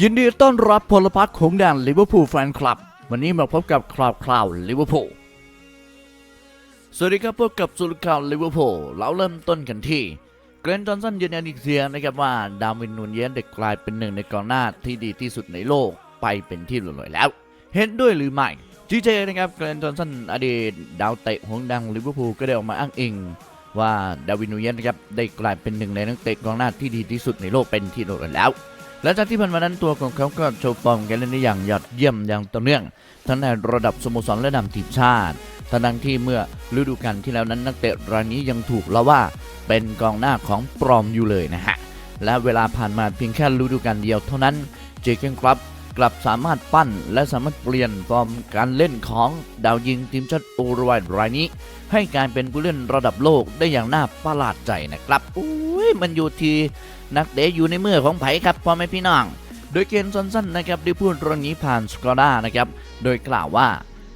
ยินดีต้อนรับพลพรรคของแดนลิเวอร์พูลแฟนคลับ วันนี้มาพบกับคราวคราวลิเวอร์พูลสวัสดีครับพบกับสุรข่าวลิเวอร์พูลเราเริ่มต้นกันที่เกรนจอนสันยืนยันอีกเสียงนะครับว่าดาวินนูนเยสเด็กกลายเป็นหนึ่งในกองหน้าที่ดีที่สุดในโลกไปเป็นที่เรียบร้อยแล้ว เห็นด้วยหรือไม่จีเจนะครับเกรนจอนสันอดีตดาวเตะหงดังลิเวอร์พูลก็ได้ออกมาอ้างอิงว่าดาวินนูนเยสนะครับได้กลายเป็นหนึ่งในนักเตะกองหน้าที่ดีที่สุดในโลกเป็นที่เรียบร้อยแล้ว หลังจากที่ผ่านมานั้นตัวของเขาก็โชว์ฟอร์มการเล่นได้อย่างยอดเยี่ยมอย่างต่อเนื่อง ทั้งในระดับสโมสรและนำทีมชาติทั้งที่เมื่อฤดูกาลที่แล้วนั้นนักเตะรายนี้ยังถูกเล่าว่าเป็นกองหน้าของปลอมอยู่เลยนะฮะ และเวลาผ่านมาเพียงแค่ฤดูกาลเดียวเท่านั้นเจเกนครับกลับสามารถปั้นและสามารถเปลี่ยนฟอร์มการเล่นของดาวยิงทีมชาติอุรุกวัยรายนี้ ให้กลารเป็นผู้เล่นระดับโลกได้อย่างน่าประหลาดใจนะครับอุ้ยมันอยู่ที่ นักเตะอยู่ในมือของไผ่ครับพ่อแม่พี่น้อง โดยเกณฑ์สั้นๆนะครับได้พูดเรื่องนี้ผ่านสกอด้านะครับ โดยกล่าวว่า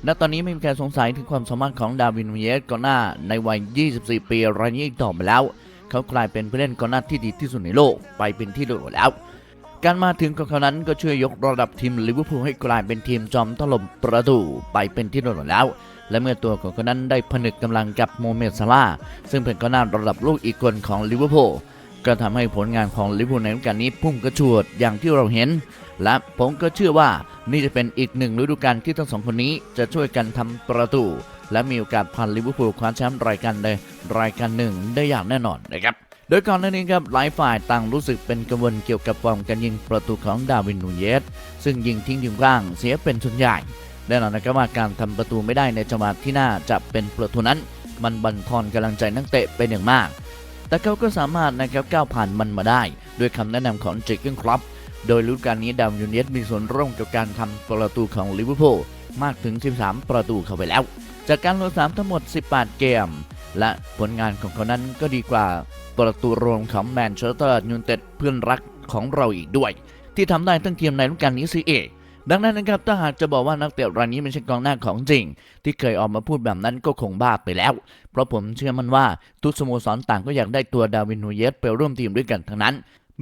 ณตอนนี้ไม่มีใครสงสัยถึงความสามารถของดาวินนูเยสกอนหน้าในวัย 24 ปีรายนี้อีกต่อไปแล้ว เขากลายเป็นผู้เล่นกอนหน้าที่ดีที่สุดในโลกไปเป็นที่เรียบร้อยแล้ว การมาถึงของเขานั้นก็ช่วยยกระดับทีมลิเวอร์พูลให้กลายเป็นทีมจอมถล่มประตูไปเป็นที่เรียบร้อยแล้ว และเมื่อตัวของเขานั้นได้ผนึกกำลังกับโมเมดซาลาซึ่งเป็นกอน้าระดับโลกอีกคนของลิเวอร์พูล ก็ทำให้ผลงานของลิเวอร์พูลในฤดูกาลนี้พุ่งกระฉูดอย่างที่เราเห็น และผมก็เชื่อว่านี่จะเป็นอีกหนึ่งฤดูกาลที่ทั้งสองคนนี้จะช่วยกันทำประตู และมีโอกาสพันลิเวอร์พูลคว้าแชมป์รายการใดรายการหนึ่งได้อย่างแน่นอนนะครับโดยก่อนหน้านี้ครับหลายฝ่ายต่างรู้สึกเป็นกังวลเกี่ยวกับฟอร์มการยิงประตูของดาวินนูเยสซึ่งยิงทิ้งยิงกลางเสียเป็นส่วนใหญ่แน่นอนนะครับว่าการทำประตูไม่ได้ในจังหวะที่น่าจะเป็นประตูนั้น มันบั่นทอนกำลังใจนักเตะเป็นอย่างมาก แต่เขาก็สามารถนะครับก้าวผ่านมันมาได้ ด้วยคำแนะนำของเจคเกนครอปโดยฤดูกาลนี้ดาวยูเนสมีส่วนร่วมกับการทำประตูของลิเวอร์พูลมากถึง 13 ประตูเข้าไปแล้ว จากการลงสนามทั้งหมด 18 เกม และผลงานของเขานั้นก็ดีกว่าประตูรวมของแมนเชสเตอร์ยูไนเต็ดเพื่อนรักของเราอีกด้วย ที่ทำได้ทั้งทีมในฤดูกาลนี้สิเอง ดังนั้นนะครับถ้าหากจะบอกว่านักเตะรายนี้ไม่ใช่กองหน้าของจริง ที่เคยออกมาพูดแบบนั้นก็คงบ้าไปแล้ว เพราะผมเชื่อมันว่าทุกสโมสรต่างก็อยากได้ตัวดาวินนูเยสไปร่วมทีมด้วยกันทั้งนั้น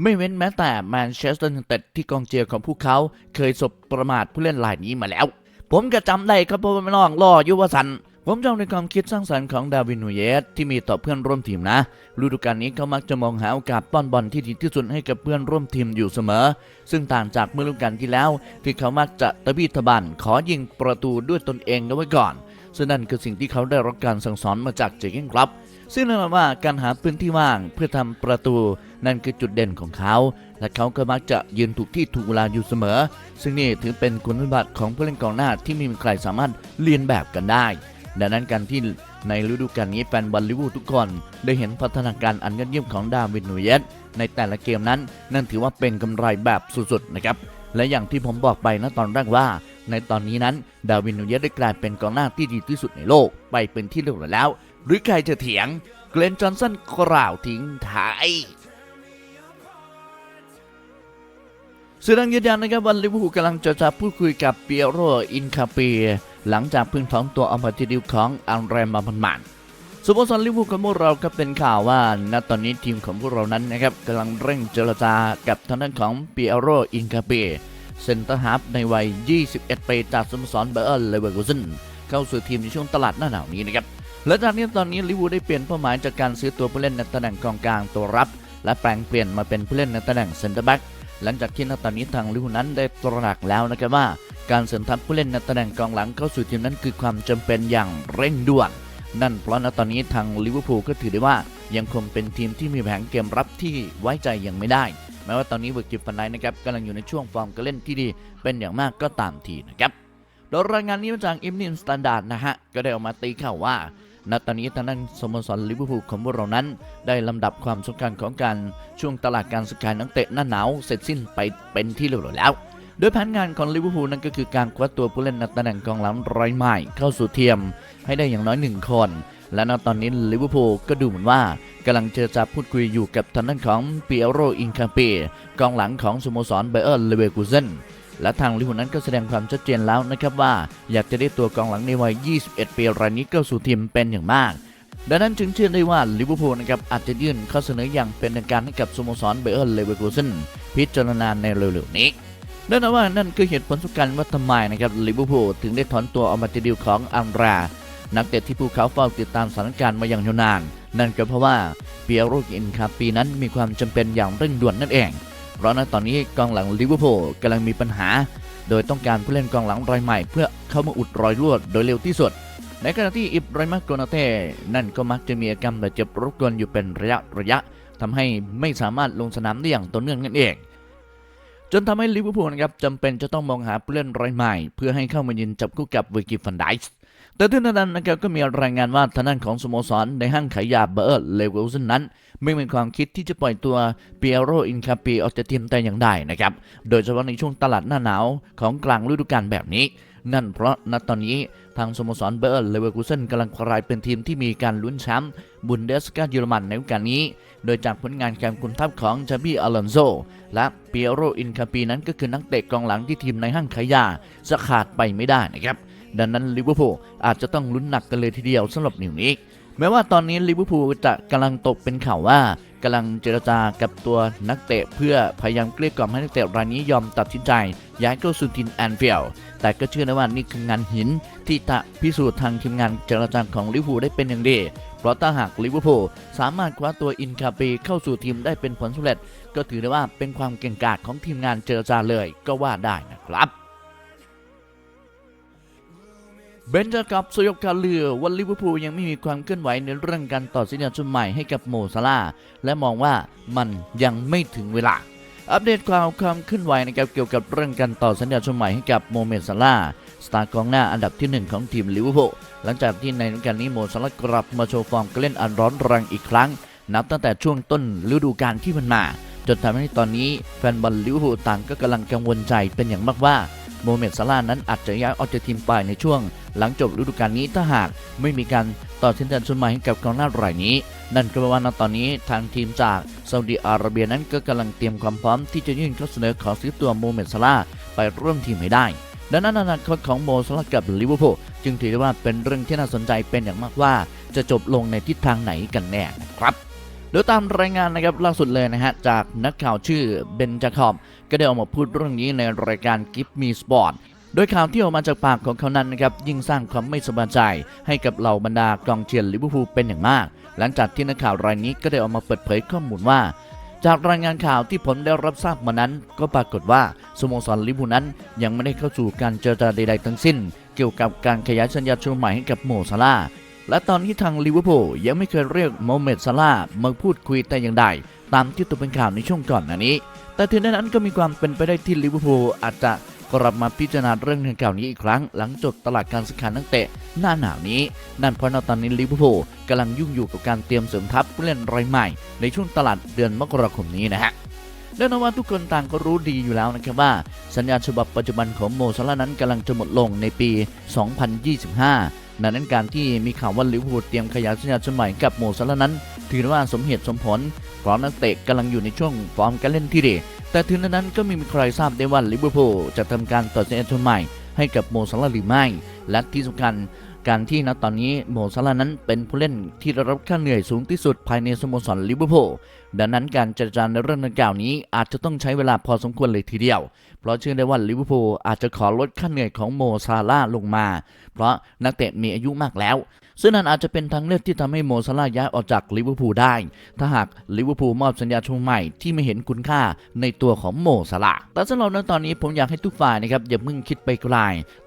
ไม่เว้นแม้แต่แมนเชสเตอร์ยูไนเต็ดที่กองเชียร์ของพวกเขาเคยสบประมาทผู้เล่นรายนี้มาแล้ว ผมก็จำได้ครับเพราะว่าไม่น้องล่อยุวสัน ผมจำในความคิดสร้างสรรค์ของดาร์วินนูเยสที่มีต่อเพื่อนร่วมทีมนะฤดูกาลนี้เขามักจะมองหาโอกาสป้อนบอลที่ดีที่สุดให้กับเพื่อนร่วมทีมอยู่เสมอ ซึ่งต่างจากเมื่อฤดูกาลที่แล้ว ที่เขามักจะตะบี้ตะบันขอยิงประตูด้วยตนเองเอาไว้ก่อน ซึ่งนั่นคือสิ่งที่เขาได้รับการสั่งสอนมาจากเจเกนครับซึ่งนั่นหมายว่าการหาพื้นที่ว่างเพื่อทำประตู นั่นคือจุดเด่นของเขา และเขาก็มักจะยืนถูกที่ถูกเวลาอยู่เสมอ ซึ่งนี่ถือเป็นคุณสมบัติของผู้เล่นกองหน้าที่ไม่มีใครสามารถเลียนแบบกันได้ ดังนั้นการที่ในฤดูกาลนี้แฟนบอลลิเวอร์ทุกคนได้เห็นพัฒนาการอันยอดเยี่ยมของดาวินนูเยสในแต่ละเกมนั้น นั่นถือว่าเป็นกำไรแบบสุดๆนะครับและอย่างที่ผมบอกไปนะตอนแรกว่า ในตอนนี้นั้นดาวินนูเยสได้กลายเป็นกองหน้าที่ดีที่สุดในโลก ไปเป็นที่เรียบร้อยแล้ว หรือใครจะเถียงเกรนจอห์นสันกล่าวทิ้งท้ายสื่อดังยืนยันนะครับว่าลิเวอร์พูลกำลังจะจะพูดคุยกับเปียโรอินคาเปีย หลังจากพิ่งถอนตัวออกมาทีเดิวของอังเรมมาพันมันสโมสรลิเวอร์พูลของพวกเราก็เป็นข่าวว่าณตอนนี้ทีมของพวกเรานั้นนะครับกำลังเร่งเจรจากับทางด้านของเปียโรอินคาเปเซนเตอร์ฮาร์ฟในวัย 21 ปีจากสโมสรเบอร์เลเวอร์กูเซนเข้าสู่ทีมในช่วงตลาดหน้าหนาวนี้นะครับและจากนี้ตอนนี้ลิเวอร์ได้เปลี่ยนเป้าหมายจากการซื้อตัวผู้เล่นในตำแหน่งกองกลางตัวรับ และแปลงเปลี่ยนมาเป็นผู้เล่นในตำแหน่งเซนเตอร์แบ็กหลังจากที่ณตอนนี้ทางลิเวอร์นั้นได้ตระหนักแล้วนะครับว่า การเสริมทัพผู้เล่นในตำแหน่งกองหลังเข้าสู่ทีมนั้นคือความจำเป็นอย่างเร่งด่วน นั่นเพราะณตอนนี้ทางลิเวอร์พูลก็ถือได้ว่ายังคงเป็นทีมที่มีแผนเกมรับที่ไว้ใจยังไม่ได้ แม้ว่าตอนนี้เวิร์กจิฟฟันไนนะครับกำลังอยู่ในช่วงฟอร์มการเล่นที่ดี เป็นอย่างมากก็ตามทีนะครับโดยรายงานนี้มาจากอิมนินสแตนดาร์ดนะฮะก็ได้ออกมาตีข่าวว่าณตอนนี้ทางด้านสโมสรลิเวอร์พูลของพวกเรานั้น ได้ลำดับความสำคัญของการช่วงตลาดการซื้อขายนักเตะหน้าหนาวเสร็จสิ้นไปเป็นที่เรียบร้อยแล้ว โดยแผนงานของลิเวอร์พูลนั้นก็คือการคว้าตัวผู้เล่นในตำแหน่งกองหลังรายใหม่เข้าสู่ทีมให้ได้อย่างน้อยหนึ่งคน และณตอนนี้ลิเวอร์พูลก็ดูเหมือนว่ากำลังเจรจาพูดคุยอยู่กับทางด้านของเปียโรอินคาเปกองหลังของสโมสรเบอร์เออร์เลเวอร์กูเซนและทางลิเวอร์พูลนั้นก็แสดงความชัดเจนแล้วนะครับว่า อยากจะได้ตัวกองหลังในวัย 21 ปีรายนี้เข้าสู่ทีมเป็นอย่างมากดังนั้นจึงเชื่อได้ว่าลิเวอร์พูลนะครับอาจจะยื่นข้อเสนออย่างเป็นทางการให้กับสโมสรเบอร์เลเวอร์กูเซนพิจารณาในเร็วๆนี้ นั่นว่านั่นคือเหตุผลสำคัญว่าทำไมนะครับลิเวอร์พูลถึงได้ถอนตัวออกมาจากดีลของอังรา นักเตะที่พวกเขาเฝ้าติดตามสถานการณ์มาอย่างยาวนาน นั่นก็เพราะว่าเปียโรกินคาปีนั้นมีความจำเป็นอย่างเร่งด่วนนั่นเอง เพราะณตอนนี้กองหลังลิเวอร์พูลกำลังมีปัญหา โดยต้องการผู้เล่นกองหลังรายใหม่ เพื่อเข้ามาอุดรอยรั่วโดยเร็วที่สุด ในขณะที่อิบราฮิมาโกนาเต้นั่นก็มักจะมีอาการบาดเจ็บรบกวนอยู่เป็นระยะระยะทำให้ไม่สามารถลงสนามได้อย่างต่อเนื่องนั่นเอง จนทำให้ลิเวอร์พูลนะครับจำเป็นจะต้องมองหาผู้เล่นรายใหม่ เพื่อให้เข้ามายืนจับคู่กับเวกิฟันไดส์แต่ที่นั้นนะครับก็มีรายงานว่าทางด้านของสโมสรในห้างขายยาเบอร์เลเวลซันนั้น ไม่มีความคิดที่จะปล่อยตัวเปียโรอินคาปีออกจากทีมแต่อย่างใดนะครับโดยเฉพาะในช่วงตลาดหน้าหนาวของกลางฤดูกาลแบบนี้ นั่นเพราะณตอนนี้ทางสโมสรเบอร์เลเวอร์คูเซนกำลังกลายเป็นทีมที่มีการลุ้นแชมป์บุนเดสกาเยอรมันในฤดูกาลนี้ โดยจากผลงานการคุมทัพของชาบี้อลอนโซ และเปียโรอินคาปีนั้นก็คือนักเตะกองหลังที่ทีมในห้างขายยาจะขาดไปไม่ได้นะครับดังนั้นลิเวอร์พูลอาจจะต้องลุ้นหนักกันเลยทีเดียวสำหรับนิวนี้ แม้ว่าตอนนี้ลิเวอร์พูลจะกำลังตกเป็นข่าวว่ากำลังเจรจากับตัวนักเตะเพื่อพยายามเกลี้ยกล่อมให้นักเตะรายนี้ยอมตัดสินใจ ย้ายเข้าสู่ทีมแอนฟิลด์แต่ก็เชื่อนะว่านี่คืองานหินที่จะพิสูจน์ทางทีมงานเจรจาของลิเวอร์พูลได้เป็นอย่างดี เพราะถ้าหากลิเวอร์พูลสามารถคว้าตัวอินคาเปเข้าสู่ทีมได้เป็นผลสำเร็จ ก็ถือได้ว่าเป็นความเก่งกาจของทีมงานเจรจาเลยก็ว่าได้นะครับ เบนจะกับสยบกาเรือว่าลิเวอร์พูลยังไม่มีความเคลื่อนไหวในเรื่องการต่อสัญญาชุดใหม่ให้กับโมซาลาและมองว่ามันยังไม่ถึงเวลา อัปเดตความความเคลื่อนไหวนะครับเกี่ยวกับเรื่องการต่อสัญญาชุดใหม่ให้กับโมเมซาลาสตาร์กองหน้าอันดับที่หนึ่งของทีมลิเวอร์พูลหลังจากที่ในฤดูกาลนี้โมซาลากลับมาโชว์ฟอร์มการเล่นอันร้อนแรงอีกครั้ง นับตั้งแต่ช่วงต้นฤดูกาลที่มันมาจนทำให้ตอนนี้แฟนบอลลิเวอร์พูลต่างก็กำลังกังวลใจเป็นอย่างมากว่าโมเมดซาลานั้นอาจจะย้ายออกจากทีมไปในช่วงหลังจบฤดูกาลนี้ถ้าหากไม่มีการต่อสัญญาชุดใหม่ให้กับกองหน้ารายนี้ นั่นก็แปลว่าณตอนนี้ทางทีมจากซาอุดิอาระเบียนั้นก็กำลังเตรียมความพร้อมที่จะยื่นข้อเสนอขอซื้อตัวโมเมดซาลาไปร่วมทีมให้ได้ดังนั้นอนาคตของโมซาลากับลิเวอร์พูลจึงถือได้ว่าเป็นเรื่องที่น่าสนใจเป็นอย่างมากว่า จะจบลงในทิศทางไหนกันแน่นะครับโดยตามรายงานนะครับล่าสุดเลยนะฮะ จากนักข่าวชื่อเบนจาคอบ ก็ได้ออกมาพูดเรื่องนี้ในรายการ Give Me Sport โดยข่าวที่ออกมาจากปากของเขานั้นนะครับยิ่งสร้างความไม่สบายใจให้กับเหล่าบรรดากองเชียร์ลิเวอร์พูลเป็นอย่างมาก หลังจากที่นักข่าวรายนี้ก็ได้ออกมาเปิดเผยข้อมูลว่า จากรายงานข่าวที่ผมได้รับทราบมานั้น ก็ปรากฏว่าสโมสรลิเวอร์พูลนั้น ยังไม่ได้เข้าสู่การเจรจาใดๆทั้งสิ้น เกี่ยวกับการขยายสัญญาชุดใหม่ให้กับโมซาลาและตอนนี้ทางลิเวอร์พูลยังไม่เคยเรียกโมเมดซาลามาพูดคุยแต่อย่างใดตามที่ตกเป็นข่าวในช่วงก่อนหน้านี้ แต่ถึงนั้นก็มีความเป็นไปได้ที่ลิเวอร์พูลอาจจะ กลับมาพิจารณาเรื่องดังกล่าวนี้อีกครั้ง หลังจบตลาดการซื้อขายนักเตะหน้าหนาวนี้ นั่นเพราะตอนนี้ลิเวอร์พูลกำลังยุ่งอยู่กับการเตรียมเสริมทัพผู้เล่นรายใหม่ ในช่วงตลาดเดือนมกราคมนี้นะฮะแน่นอนว่าทุกคนต่างก็รู้ดีอยู่แล้วนะครับว่า สัญญาฉบับปัจจุบันของโมซาลานั้นกำลังจะหมดลงในปี 2025ดังนั้นการที่มีข่าวว่าลิเวอร์พูลเตรียมขยายสัญญาใหม่กับโมซาลานั้น ถือว่าสมเหตุสมผลเพราะนักเตะกำลังอยู่ในช่วงฟอร์มการเล่นที่ดี แต่ถึงนั้นก็ไม่มีใครทราบได้ว่าลิเวอร์พูลจะทำการต่อสัญญาชุดใหม่ ให้กับโมซาลาหรือไม่ และที่สำคัญการที่ณตอนนี้โมซาลานั้นเป็นผู้เล่นที่ได้รับค่าเหนื่อยสูงที่สุดภายในสโมสรลิเวอร์พูลดังนั้นการเจรจาในเรื่องดังกล่าวนี้อาจจะต้องใช้เวลาพอสมควรเลยทีเดียว เพราะเชื่อได้ว่าลิเวอร์พูลอาจจะขอลดค่าเหนื่อยของโมซาลาลงมา เพราะนักเตะมีอายุมากแล้ว ซึ่งนั่นอาจจะเป็นทางเลือกที่ทำให้โมซาลาย้ายออกจากลิเวอร์พูลได้ ถ้าหากลิเวอร์พูลมอบสัญญาชมใหม่ที่ไม่เห็นคุณค่าในตัวของโมซาลาแต่สำหรับในตอนนี้ผมอยากให้ทุกฝ่ายนะครับอย่าเพิ่งคิดไปไกล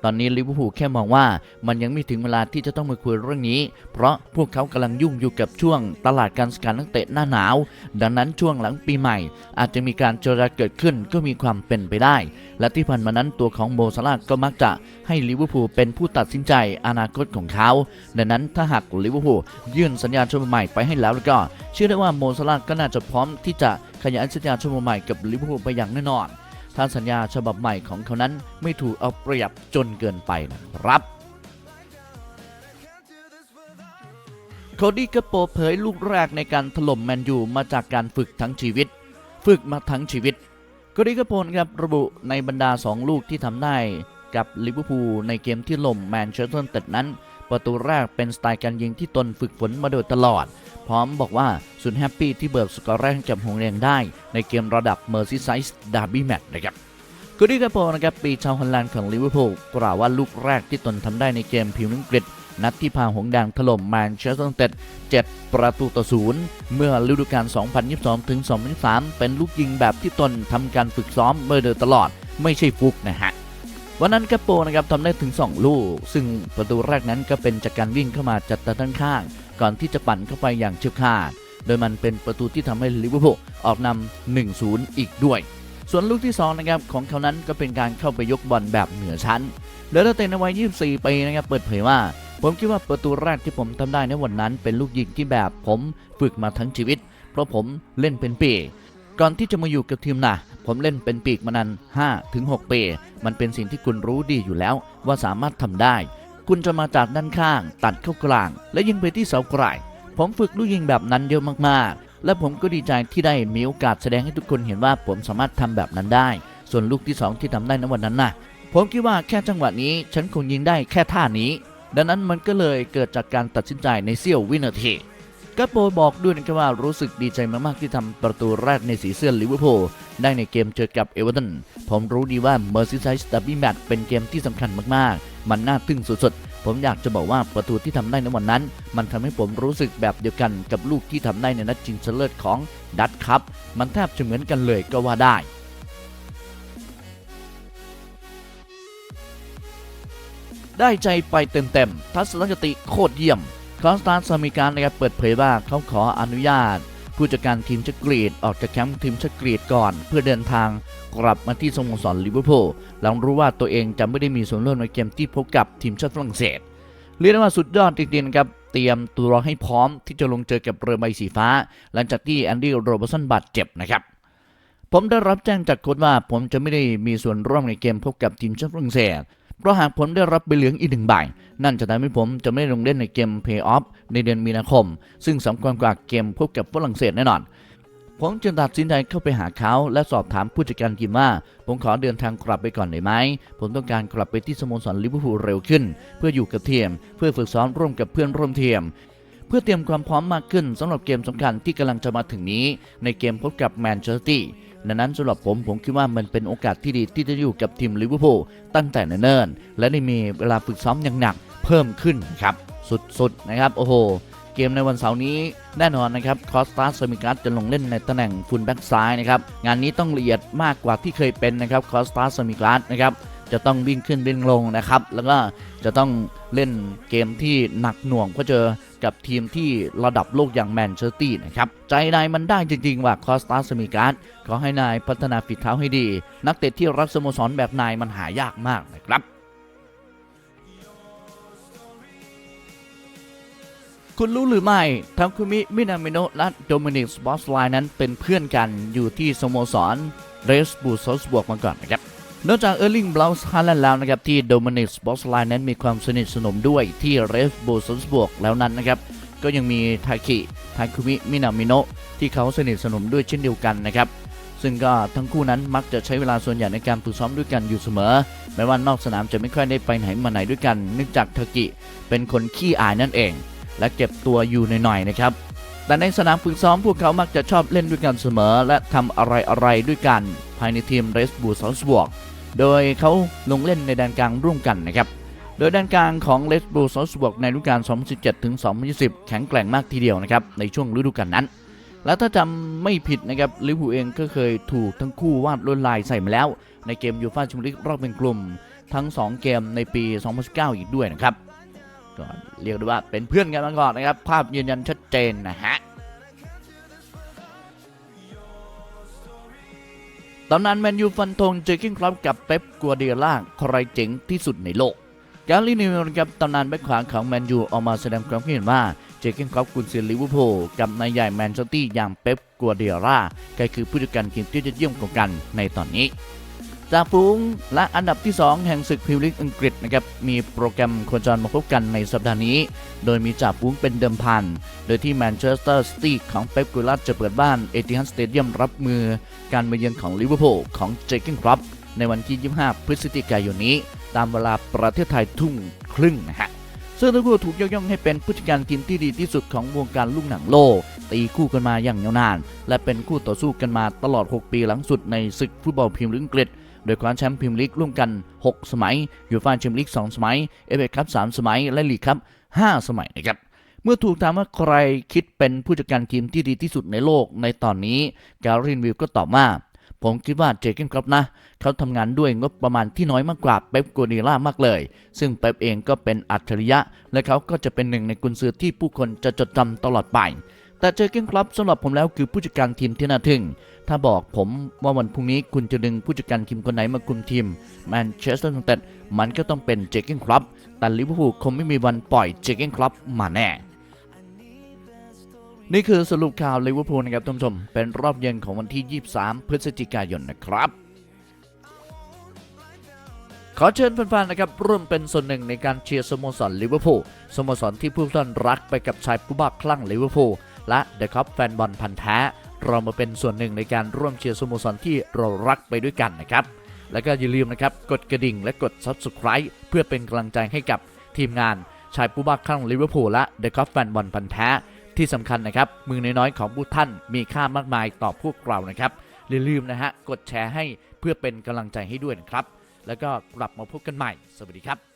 ตอนนี้ลิเวอร์พูลแค่มองว่ามันยังไม่ถึงเวลาที่จะต้องมาคุยเรื่องนี้ เพราะพวกเขากำลังยุ่งอยู่กับช่วงตลาดการซื้อขายนักเตะหน้าหนาว ดังนั้นช่วงหลังปีใหม่ อาจจะมีการเจรจาเกิดขึ้นก็มีความเป็นไปได้ และที่ผ่านมานั้นตัวของโมซาลาก็มักจะให้ลิเวอร์พูลเป็นผู้ตัดสินใจอนาคตของเขาดังนั้นถ้าหากลิเวอร์พูลยื่นสัญญาชมใหม่ไปให้แล้วแล้วก็ เชื่อได้ว่าโมซาลาก็น่าจะพร้อมที่จะขยายสัญญาชมใหม่กับลิเวอร์พูลไปอย่างแน่นอนถ้าสัญญาฉบับใหม่ของเขานั้นไม่ถูกเอาเปรียบจนเกินไปนะครับโคดี้ก็โปเผยลูกแรกในการถล่มแมนยูมาจากการฝึกทั้งชีวิต ฝึกมาทั้งชีวิตโคดี้ก็โปครับระบุในบรรดา 2 ลูกที่ทำได้กับลิเวอร์พูลในเกมที่ล่มแมนเชสเตอร์ยูไนเต็ดนั้น ประตูแรกเป็นสไตล์การยิงที่ตนฝึกฝนมาโดยตลอด พร้อมบอกว่าสุดแฮปปี้ที่เบิร์กสกอร์แรกให้กับหงแดงได้ ในเกมระดับเมอร์ซีไซส์ดาร์บี้แมตช์นะครับกูดี้กาโปนะครับปีชาวฮอลแลนด์ของลิเวอร์พูลกล่าวว่าลูกแรกที่ตนทำได้ในเกมพรีเมียร์อังกฤษนัดที่พาหงแดงถล่มแมนเชสเตอร์ยูไนเต็ด7ประตูต่อศูนย์เมื่อฤดูกาล 2022 ถึง 2023 เป็นลูกยิงแบบที่ตนทำการฝึกซ้อมมาโดยตลอด ไม่ใช่ฟุกนะฮะ วันนั้นกาโปนะครับทำได้ถึง 2 ลูก ซึ่งประตูแรกนั้นก็เป็นจากการวิ่งเข้ามาจัดตาด้านข้าง ก่อนที่จะปั่นเข้าไปอย่างเฉียบขาด โดยมันเป็นประตูที่ทำให้ลิเวอร์พูลออกนำ1-0 อีกด้วย ส่วนลูกที่2นะครับของเขานั้นก็เป็นการเข้าไปยกบอลแบบเหนือชั้นโดยนักเตะในวัย 24 ปีนะครับเปิดเผยว่า ผมคิดว่าประตูแรกที่ผมทำได้ในวันนั้น เป็นลูกยิงที่แบบผมฝึกมาทั้งชีวิต เพราะผมเล่นเป็นปีกก่อนที่จะมาอยู่กับทีมนะ ผมเล่นเป็นปีกมานาน5ถึง6ปี มันเป็นสิ่งที่คุณรู้ดีอยู่แล้วว่าสามารถทำได้ คุณจะมาจากด้านข้าง ตัดเข้ากลาง และยิงไปที่เสาไกลผมฝึกลูกยิงแบบนั้นเยอะมากๆ และผมก็ดีใจที่ได้มีโอกาสแสดงให้ทุกคนเห็นว่าผมสามารถทำแบบนั้นได้ ส่วนลูกที่สองที่ทำได้ในวันนั้นน่ะผมคิดว่าแค่จังหวะนี้ฉันคงยิงได้แค่ท่านี้ ดังนั้นมันก็เลยเกิดจากการตัดสินใจในเสี้ยววินาทีกัปโปบอกด้วยนะครับว่ารู้สึกดีใจมากๆที่ทำประตูแรกในสีเสื้อลิเวอร์พูล ได้ในเกมเจอกับเอเวอร์ตันผมรู้ดีว่าเมอร์ซิไซส์ดับบี้แมตเป็นเกมที่สำคัญมากๆ มันน่าทึ่งสุดๆ ผมอยากจะบอกว่าประตูที่ทำได้ในวันนั้น มันทำให้ผมรู้สึกแบบเดียวกันกับลูกที่ทำได้ในนัดชิงชนะเลิศของดัตคัพมันแทบจะเหมือนกันเลยก็ว่าได้ได้ใจไปเต็มๆ ทัศนคติโคตรเยี่ยม คอนสแตานซ์มีการนะครับเปิดเผยว่าเขาขออนุญาต ผู้จัดการทีมชาติกรีกออกจากแคมป์ทีมชาติกรีกก่อน เพื่อเดินทางกลับมาที่สโมสรลิเวอร์พูลหลังรู้ว่าตัวเองจะไม่ได้มีส่วนร่วมในเกมที่พบกับทีมชาติฝรั่งเศสเรียกได้ว่าสุดยอดจริงๆครับเตรียมตัวให้พร้อมที่จะลงเจอกับเรือใบสีฟ้า หลังจากที่แอนดี้โรเบร์สันบาดเจ็บนะครับผมได้รับแจ้งจากโค้ชว่าผมจะไม่ได้มีส่วนร่วมในเกมพบกับทีมชาติฝรั่งเศส เพราะหากผมได้รับใบเหลืองอีกหนึ่งใบ นั่นจะทำให้ผมจะไม่ลงเล่นในเกมเพย์ออฟในเดือนมีนาคม ซึ่งสำคัญกว่าเกมพบกับฝรั่งเศสแน่นอน ผมจึงตัดสินใจเข้าไปหาเขา และสอบถามผู้จัดการทีมว่า ผมขอเดินทางกลับไปก่อนได้ไหม ผมต้องการกลับไปที่สโมสรลิเวอร์พูลเร็วขึ้น เพื่ออยู่กับทีม เพื่อฝึกซ้อมร่วมกับเพื่อนร่วมทีมเพื่อเตรียมความพร้อมมากขึ้นสำหรับเกมสำคัญที่กำลังจะมาถึงนี้ ในเกมพบกับแมนเชสเตอร์ตี้ดังนั้นสำหรับผมผมคิดว่ามันเป็นโอกาสที่ดีที่จะอยู่กับทีมลิเวอร์พูลตั้งแต่เนิ่นๆและได้มีเวลาฝึกซ้อมอย่างหนัก เพิ่มขึ้นครับสุดๆนะครับโอ้โหเกมในวันเสาร์นี้แน่นอนนะครับคอสตาสมิกัสจะลงเล่นในตำแหน่งฟุลแบ็กซ้ายนะครับงานนี้ต้องละเอียดมากกว่าที่เคยเป็นนะครับคอสตาสมิกัสนะครับจะต้องวิ่งขึ้นวิ่งลงนะครับแล้วก็จะต้องเล่นเกมที่หนักหน่วงเพราะเจอกับทีมที่ระดับโลกอย่างแมนเชสเตอร์นะครับใจนายมันได้จริงๆว่าคอสตาสมิกัสขอให้นายพัฒนาฝีเท้าให้ดี นักเตะที่รักสโมสรแบบนายมันหายากมากนะครับ คุณรู้หรือไม่ ทั้งคุมิ มินามิโนและโดมินิกสบอสไลน์นั้นเป็นเพื่อนกันอยู่ที่สโมสรเรสบูซอสบวกมาก่อนนะครับ นอกจากเออร์ลิงบลาวส์ฮาแลนด์แล้วนะครับ ที่โดมินิกสบอสไลน์นั้นมีความสนิทสนมด้วยที่เรสบูซอสบวกแล้วนั้นนะครับ ก็ยังมีทาคิทาคุมิ มินามิโนที่เขาสนิทสนมด้วยเช่นเดียวกันนะครับซึ่งก็ทั้งคู่นั้นมักจะใช้เวลาส่วนใหญ่ในการฝึกซ้อมด้วยกันอยู่เสมอ แม้ว่านอกสนามจะไม่ค่อยได้ไปไหนมาไหนด้วยกันเนื่องจากทากิเป็นคนขี้อายนั่นเอง และเก็บตัวอยู่หน่อยๆนะครับ แต่ในสนามฝึกซ้อมพวกเขามักจะชอบเล่นด้วยกันเสมอ และทำอะไรๆด้วยกัน ภายในทีมเรสบูซอสบวกโดยเขาลงเล่นในแดนกลางร่วมกันนะครับโดยแดนกลางของเลสบูซอสบวกในฤดูกาล 2017 ถึง 2020 แข็งแกร่งมากทีเดียวนะครับ ในช่วงฤดูกาลนั้น และถ้าจำไม่ผิดนะครับลิเวอร์พูลเองก็เคยถูกทั้งคู่วาดลวดลายใส่มาแล้ว ในเกมยูฟ่าแชมเปี้ยนลีกรอบเป็นกลุ่ม ทั้ง 2 เกมในปี 2019 อีกด้วยนะครับ ก็เรียกได้ว่าเป็นเพื่อนกันมาก่อนนะครับ ภาพยืนยันชัดเจนนะฮะตอนนั้นแมนยูฟันธงเจอกิ้งคลับกับเป๊ปกัวเดียล่าใครเจ๋งที่สุดในโลกกาลีนิวนครับตำนานแบ็คขวาของแมนยูออกมาแสดงความคิดเห็นว่าเจอกิ้งคลับกุนซือลิเวอร์พูลกับนายใหญ่แมนเชสเตอร์ตี้อย่างเป๊ปกัวเดียล่าก็คือผู้จัดการทีมที่จะเยี่ยมกว่ากันในตอนนี้ จ่าฝูงและอันดับที่ 2 แห่งศึกพรีเมียร์ลีกอังกฤษนะครับมีโปรแกรมโคจรมาพบกันในสัปดาห์นี้ โดยมีจ่าฝูงเป็นเดิมพัน โดยที่แมนเชสเตอร์ซิตี้ของเป๊ปกูลัสจะเปิดบ้านเอติฮัดสเตเดียมรับมือการมาเยือนของลิเวอร์พูลของเจคกินครัปในวันที่ 25 พฤศจิกายนนี้ ตามเวลาประเทศไทยทุ่งครึ่งนะฮะซึ่งทั้งคู่ถูกยกย่องให้เป็นผู้จัดการทีมที่ดีที่สุดของวงการลูกหนังโลก ตีคู่กันมาอย่างยาวนาน และเป็นคู่ต่อสู้กันมาตลอด 6 ปีหลังสุดในศึกฟุตบอลพรีเมียร์ลีกอังกฤษ โดยคว้าแชมป์พรีเมียร์ลีกร่วมกัน 6 สมัยยูฟ่าแชมเปี้ยนลีก 2 สมัยเอฟเอคัพ3สมัย และลีกครับ5สมัยนะครับเมื่อถูกถามว่าใครคิดเป็นผู้จัดการทีมที่ดีที่สุดในโลกในตอนนี้การินวิลก็ตอบว่า ผมคิดว่าเจเกนครับนะ เขาทำงานด้วยงบประมาณที่น้อยมากกว่าเป๊ปกัวเดีล่ามากเลย ซึ่งเป๊ปเองก็เป็นอัจฉริยะ และเขาก็จะเป็นหนึ่งในกุนซือที่ผู้คนจะจดจำตลอดไป แต่เจอเกนครับสำหรับผมแล้วคือผู้จัดการทีมที่น่าทึ่ง ถ้าบอกผมว่าวันพรุ่งนี้คุณจะดึงผู้จัดการทีมคนไหนมาคุมทีมแมนเชสเตอร์ยูไนเต็ดมันก็ต้องเป็นเจเก้นครับแต่ลิเวอร์พูลคงไม่มีวันปล่อยเจเก้นครับมาแน่นี่คือสรุปข่าวลิเวอร์พูลนะครับท่านผู้ชม เป็นรอบเย็นของวันที่ 23 พฤศจิกายนนะครับ ขอเชิญแฟนๆนะครับร่วมเป็นส่วนหนึ่งในการเชียร์สโมสรลิเวอร์พูลสโมสรที่ผู้ท่านรักไปกับชายผู้บ้าคลั่งลิเวอร์พูล และเดอะคัพแฟนบอลพันธ์แท้ เรามาเป็นส่วนหนึ่งในการร่วมเชียร์สโมสรที่เรารักไปด้วยกันนะครับ แล้วก็อย่าลืมนะครับกดกระดิ่งและกด Subscribe เพื่อเป็นกำลังใจให้กับทีมงานชายผู้บ้าคลั่งลิเวอร์พูลและเดอะคัพแฟนบอลพันธ์แท้ที่สำคัญนะครับ มือน้อยๆของผู้ท่านมีค่ามากมายต่อพวกเรานะครับอย่าลืมนะฮะกดแชร์ให้เพื่อเป็นกำลังใจให้ด้วยนะครับ แล้วก็กลับมาพบกันใหม่ สวัสดีครับ